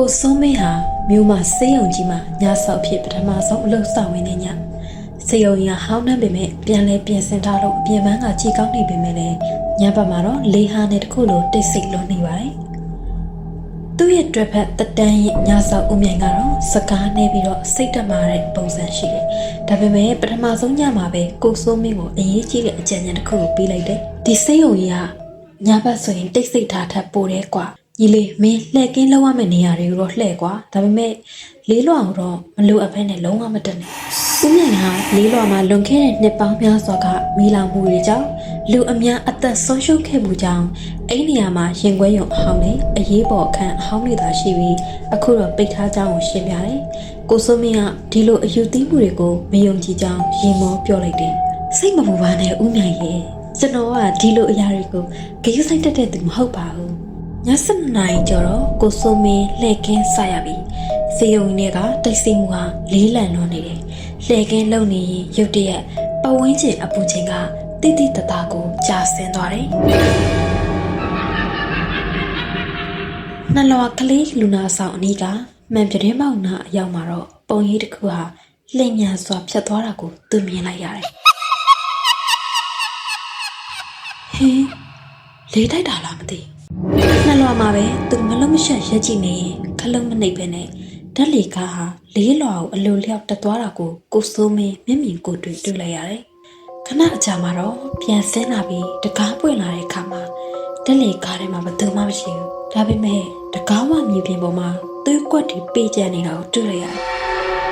ကိုစိုးမင်းဟာမြို့မှာစေးရုံကြီးမှာညဆောက်ဖြစ်ပထမဆုံးအလုပ်ဆောင်ဝင်နေညစေးရုံကြီးဟာဟောင်းနှံပေမဲ့ပြန်လဲပြင်ဆင်ထားလို့အပြင်ပန်းကကြည်ကောင်းနေပေမဲ့လည်းညဘက်မှာတော့လေးဟာနဲ့တခုလိုတိတ်ဆိတ်လွန်နေပါတယ်သူ့ရဲ့တွေ့ဖက်တတန်းရဲ့ညဆောက်ဦးမြိုင်ကတော့စကားနဲ့ပြီးတော့စိတ်တက်မာတဲ့ပုံစံရှိတယ်ဒါပေမဲ့ပထမဆုံးညမှာပဲကိုစိုးမင်းကိုအရေးကြီးတဲ့အကြံဉာဏ်တစ်ခုကိုပေးလိုက်တယ်ဒီစေးရုံကြီးကညဘက်ဆိုရင်တိတ်ဆိတ်ထားထပ်ပိုတယ်ကွာ ညီလေးမင်းလှည့်ကင်းလောက်ရမယ့်နေရာတွေကိုတော့လှည့်ကွာဒါပေမဲ့လေးလွာကိုတော့မလိုအပ်ဘဲနဲ့လုံးဝမတက်နဲ့ဦးမြိုင်ဟာလေးလွာမှာလွန်ခဲ့တဲ့နှစ်ပေါင်းများစွာကမီလောင်မှုတွေကြောင့်လူအများအသက်ဆုံးရှုံးခဲ့မှုကြောင့်အဲ့ဒီနေရာမှာရင်ခွဲရုံအဟောင်းနဲ့အရေးပေါ်အခန်းအဟောင်းတွေသာရှိပြီးအခုတော့ပိတ်ထားကြောင်းကိုရှင်းပြတယ်ကိုစိုးမင်းကဒီလိုအယူသီးမှုတွေကိုမယုံကြည်ကြောင်းရင်မောပြောလိုက်တယ်စိတ်မပူပါနဲ့ဦးမြိုင်ရဲ့ကျွန်တော်ကဒီလိုအရာတွေကိုဂရုစိုက်တတ်တဲ့သူမဟုတ်ပါဘူး ည7နာရီကျော်တော့ကိုစိုးမင်းလှည့်ကင်းစရပြီစေယုံကြီးကတိတ်ဆိတ်မှုဟာလေးလံလွန်နေတယ်လှည့်ကင်းလုံနေရင်ရုတ်တရက်ပဝင်းကျင်အပူချင်းကတိတိတသားကိုကြာဆင်းသွားတယ်နှလွာကလေးလူနာဆောင်အနီးကမှန်ပြတင်းပေါက်နာအရောက်မှာတော့ပုံရိပ်တစ်ခုဟာလှည့်မြန်စွာဖြတ်သွားတာကိုသူမြင်လိုက်ရတယ်ဟင်းလေးတိုက်တာလားမသိနှ လွာမှာပဲသူမလုံးမရှက်ရက်ကြည့်နေရင်ခလုံးမနှိပ်ပဲနဲ့ဓာတ်လီကားဟာလေးလွာကိုအလိုလျောက်တက်သွားတာကိုကိုစိုးမင်းမျက်မြင်ကိုယ်တွေ့တွေ့လိုက်ရတယ်ခဏအကြာမှာတော့ပြန်ဆင်းလာပြီးတကားပွင့်လာတဲ့အခါမှာဓာတ်လီကားထဲမှာဘယ်သူမှမရှိဘူးဒါပေမဲ့တကားဝမြေပြင်ပေါ်မှာသွေးကွက်တွေပေးကျန်နေတာကိုတွေ့လိုက်ရတယ်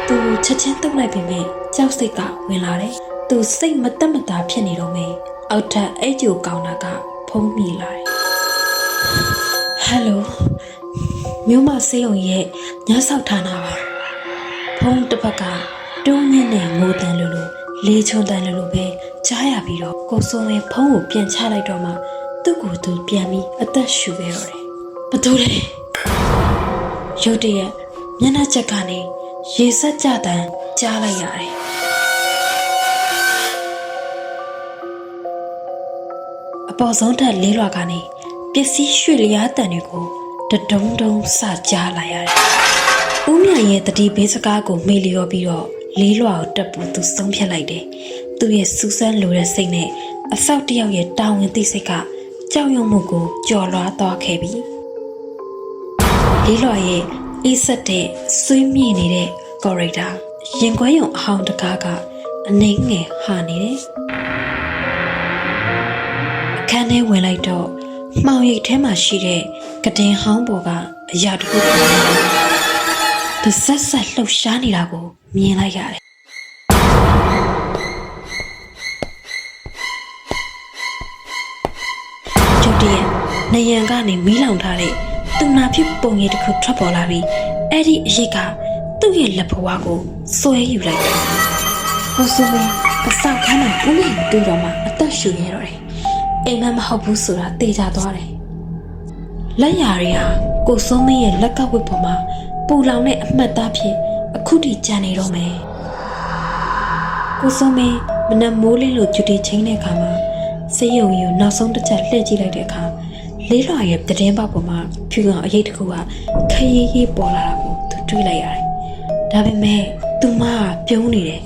သူချက်ချင်းတုတ်လိုက်ပေမဲ့ကြောက်စိတ်ကဝင်လာတယ်သူစိတ်မတက်မတာဖြစ်နေတော့မယ်အောက်ထပ်အဲ့ကျိုကောင်တာကဖုံးမိလာတယ် ဟယ်လိုမြို့မစေးုံရဲ့ညဆောက်ဌာနပါဖုံးတစ်ဖက်ကတွန်းညင်းနဲ့ငိုတန်လို့လို့လေးချုံတန်လို့လို့ပဲကြားရပြီးတော့ကိုစိုးဝင်းဖုံးကိုပြန်ချလိုက်တော့မှသူ့ကိုယ်သူပြန်ပြီးအသက်ရှူခဲ့တော့တယ်ဘသူလဲရုတ်တရက်မျက်နှာချက်ကနေရေဆက်ကြတန်ကြားလိုက်ရတယ်အပေါ်ဆုံးထက်လေးလွာကနေ ပစ္စည်းရွှေ့လျားတန်တွေကိုတဒုံဒုံစကြားလာရတယ်။ဦးမြန်ရဲ့တတိဘေးစကားကိုမေ့လျော်ပြီးတော့လေးလွာကိုတက်ဖို့သူဆုံးဖြတ်လိုက်တယ်။သူ့ရဲ့စူးစမ်းလိုတဲ့စိတ်နဲ့အဆောက်တစ်ယောက်ရဲ့တာဝန်သိစိတ်ကကြောက်ရွံ့မှုကိုကြော်လွားသွားခဲ့ပြီ။လေးလွာရဲ့အေးဆက်တဲ့ဆွေးမြေ့နေတဲ့ကော်ရိတာရင်ခွဲရုံအဟောင်းတကားကအနှိမ့်ငယ်ဟာနေတယ်။အခန်းထဲဝင်လိုက်တော့ မှောင်ရိပ်ထဲမှာရှိတဲ့ကတင်ဟောင်းပေါ်ကအရာတစ်ခုပေါ်လာတယ်။သူဆက်ဆက်လှုပ်ရှားနေတာကိုမြင်လိုက်ရတယ်။ကျုပ်တည်းနေရန်ကနေမီးလောင်ထားတဲ့သူနာဖြစ်ပုံရိပ်တစ်ခုထွက်ပေါ်လာပြီးအဲ့ဒီအရိပ်ကသူ့ရဲ့လက်ဘဝကိုဆွဲယူလိုက်တယ်။ဟိုဆိုရင်အဆောက်ခန်းမှာဦးလေးတွေ့တော့မှအသက်ရှူနေတော့တယ်။ အိမ်မမဟုတ်ဘူးဆိုတာသိကြသွားတယ်။လက်ရာတွေဟာကိုစိုးမင်းရဲ့လက်ကဝတ်ပေါ်မှာပူလောင်တဲ့အမှတ်သားဖြစ်အခုထိကြံနေတော့မယ်။ကိုစိုးမင်းမနက်မိုးလင်းလို့ဂျူတီချင်းတဲ့အခါမှာစေးရုံကြီးကိုနောက်ဆုံးတစ်ချက်လှည့်ကြည့်လိုက်တဲ့အခါလေးလွာရဲ့တည်င်းပေါက်ပေါ်မှာဖြူကောင်အရေးတစ်ခုကခရီးရီးပေါ်လာတာကိုသူတွေးလိုက်ရတယ်။ဒါပေမဲ့သူမကပြုံးနေတယ်